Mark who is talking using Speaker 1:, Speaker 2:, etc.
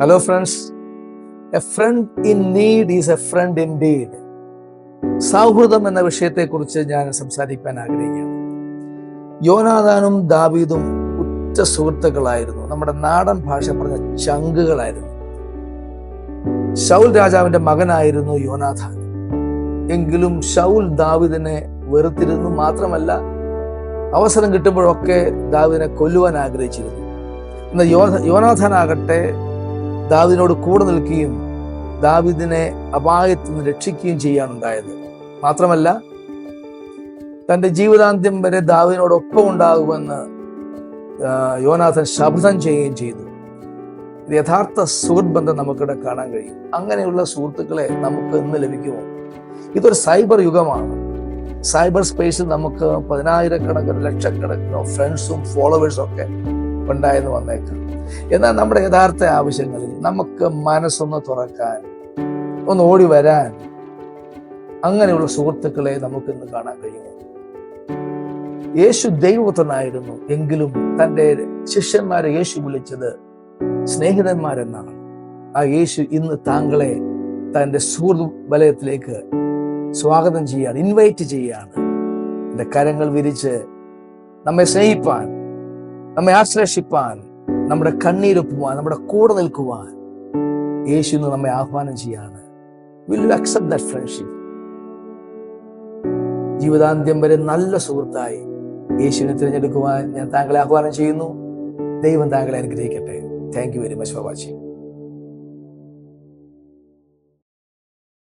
Speaker 1: Hello friends a friend in need is a friend indeed സൗഹൃദം എന്ന വിഷയത്തെക്കുറിച്ച് ഞാൻ സംസാരിക്കാൻ ആഗ്രഹിക്കുന്നു. യോനാദാനും ദാവീദും ഉറ്റ സുഹൃത്തുക്കളായിരുന്നു. നമ്മുടെ നാടൻ ഭാഷ പറഞ്ഞ ചങ്കുകളായിരുന്നു. ഷൗൽ രാജാവിന്റെ മകനായിരുന്നു യോനാഥാൻ. എങ്കിലും ഷൗൽ ദാവിദിനെ വെറുത്തിരുന്നു മാത്രമല്ല അവസരം കിട്ടുമ്പോഴൊക്കെ ദാവിദിനെ കൊല്ലുവാൻ ആഗ്രഹിച്ചിരുന്നു. എന്നാൽ യോനാഥാൻ ആകട്ടെ ദാവിദിനോട് കൂടെ നിൽക്കുകയും ദാവിദിനെ അപായത്തിൽ നിന്ന് രക്ഷിക്കുകയും ചെയ്യാണ് ഉണ്ടായത്. മാത്രമല്ല തന്റെ ജീവിതാന്ത്യം വരെ ദാവിദിനോടൊപ്പം ഉണ്ടാകുമെന്ന് യോനാഥൻ ശബ്ദം ചെയ്യുകയും ചെയ്തു. യഥാർത്ഥ സുഹൃത്ത് ബന്ധം നമുക്കിവിടെ കാണാൻ കഴിയും. അങ്ങനെയുള്ള സുഹൃത്തുക്കളെ നമുക്ക് ഇന്ന് ലഭിക്കുമോ? ഇതൊരു സൈബർ യുഗമാണ്. സൈബർ സ്പേസിൽ നമുക്ക് പതിനായിരക്കണക്കിന് ലക്ഷക്കണക്കിനോ ഫ്രണ്ട്സും ഫോളോവേഴ്സും ഒക്കെ ഉണ്ടായെന്ന് വന്നേക്കാം. എന്നാൽ നമ്മുടെ യഥാർത്ഥ ആവശ്യങ്ങളിൽ നമുക്ക് മനസ്സൊന്ന് തുറക്കാൻ ഒന്ന് ഓടി വരാൻ അങ്ങനെയുള്ള സുഹൃത്തുക്കളെ നമുക്ക് ഇന്ന് കാണാൻ കഴിയുമോ? യേശു ദൈവത്തനായിരുന്നു എങ്കിലും തന്റെ ശിഷ്യന്മാരെ യേശു വിളിച്ചത് സ്നേഹിതന്മാരെന്നാണ്. ആ യേശു ഇന്ന് താങ്കളെ തന്റെ സുഹൃത്ത് വലയത്തിലേക്ക് സ്വാഗതം ചെയ്യാൻ ഇൻവൈറ്റ് ചെയ്യാണ്. എന്റെ കരങ്ങൾ വിരിച്ച് നമ്മെ സ്നേഹിപ്പാൻ നമ്മെ ആശ്ലേഷിപ്പാൻ നമ്മുടെ കണ്ണീരൊപ്പുവാൻ നമ്മുടെ കൂടെ നിൽക്കുവാൻ യേശു ഇന്ന് നമ്മെ ആഹ്വാനം ചെയ്യാണ്. വിൽ അക്സെപ്റ്റ് ദാറ്റ് ഫ്രണ്ട്ഷിപ്പ് ജീവിതാന്ത്യം വരെ നല്ല സുഹൃത്തായി യേശുവിനെ തിരഞ്ഞെടുക്കുവാൻ ഞാൻ താങ്കളെ ആഹ്വാനം ചെയ്യുന്നു. ദൈവം താങ്കളെ അനുഗ്രഹിക്കട്ടെ. Thank you very much for watching